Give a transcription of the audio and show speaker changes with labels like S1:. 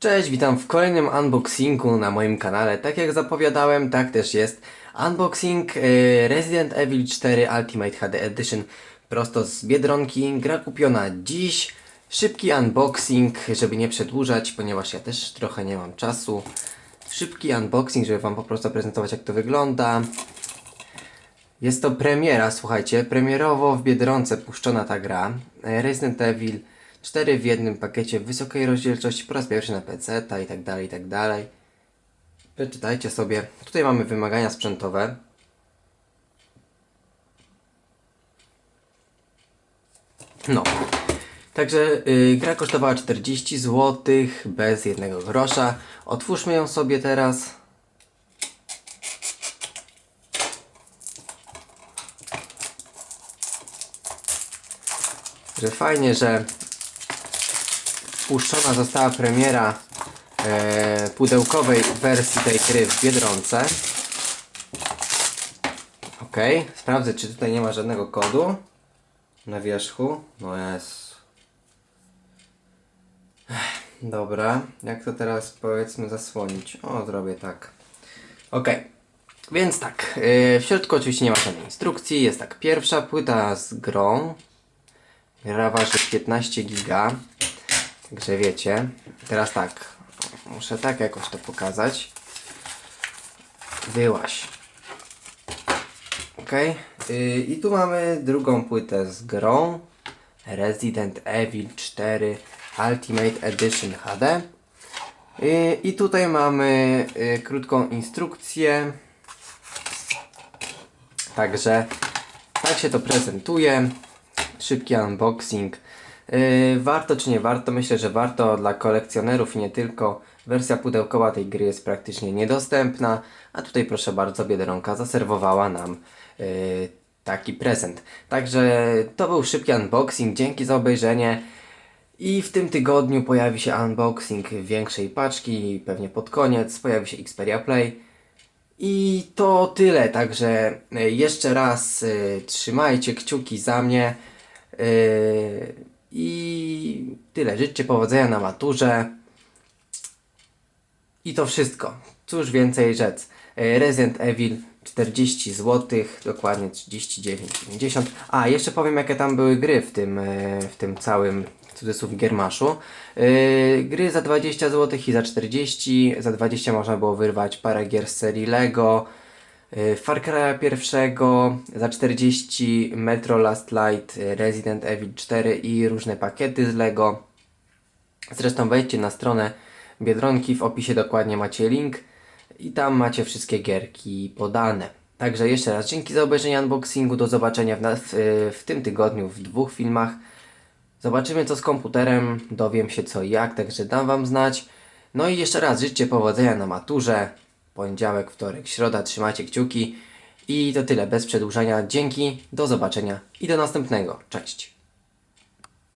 S1: Cześć, witam w kolejnym unboxingu na moim kanale. Tak jak zapowiadałem, tak też jest. Unboxing e, Resident Evil 4 Ultimate HD Edition prosto z Biedronki. Gra kupiona dziś. Szybki unboxing, żeby nie przedłużać, ponieważ ja też trochę nie mam czasu. Szybki unboxing, żeby Wam po prostu zaprezentować jak to wygląda. Jest to premiera, słuchajcie, premierowo w Biedronce puszczona ta gra. E, Resident Evil 4 w jednym pakiecie w wysokiej rozdzielczości po raz pierwszy na PC, ta i tak dalej, i tak dalej. Przeczytajcie sobie. Tutaj mamy wymagania sprzętowe. No. Także y, gra kosztowała 40 zł bez jednego grosza. Otwórzmy ją sobie teraz. Że fajnie, że puszczona została premiera e, pudełkowej wersji tej gry w Biedronce. Ok, sprawdzę czy tutaj nie ma żadnego kodu na wierzchu. No jest. Dobra, jak to teraz powiedzmy zasłonić? O, zrobię tak. Ok, więc tak. e, w środku oczywiście nie ma żadnej instrukcji. Jest tak, pierwsza płyta z grą. Gra waży 15 giga. Także wiecie. Teraz tak. Muszę tak jakoś to pokazać. Wyłaś. Ok. I tu mamy drugą płytę z grą. Resident Evil 4 Ultimate Edition HD. Y, I tutaj mamy y, krótką instrukcję. Także tak się to prezentuje. Szybki unboxing. Yy, warto czy nie warto? Myślę, że warto dla kolekcjonerów i nie tylko. Wersja pudełkowa tej gry jest praktycznie niedostępna, a tutaj proszę bardzo Biedronka zaserwowała nam yy, taki prezent. Także to był szybki unboxing, dzięki za obejrzenie. I w tym tygodniu pojawi się unboxing większej paczki, pewnie pod koniec pojawi się Xperia Play. I to tyle, także y, jeszcze raz y, trzymajcie kciuki za mnie. y, I tyle. Życzcie powodzenia na maturze. I to wszystko. Cóż więcej rzec. Y, Resident Evil 40 zł, dokładnie 39,90. A, jeszcze powiem jakie tam były gry w tym, y, w tym całym w cudzysłów giermaszu. Yy, gry za 20 zł i za 40. Za 20 można było wyrwać parę gier z serii Lego. Yy, Far Cry'a pierwszego za 40 Metro Last Light, yy, Resident Evil 4 i różne pakiety z Lego. Zresztą wejdźcie na stronę Biedronki, w opisie dokładnie macie link i tam macie wszystkie gierki podane. Także jeszcze raz dzięki za obejrzenie unboxingu, do zobaczenia w, na- w, tym tygodniu w dwóch filmach. Zobaczymy co z komputerem, dowiem się co i jak, także dam Wam znać. No i jeszcze raz życzcie powodzenia na maturze. Poniedziałek, wtorek, środa, trzymajcie kciuki. I to tyle, bez przedłużania. Dzięki, do zobaczenia i do następnego. Cześć!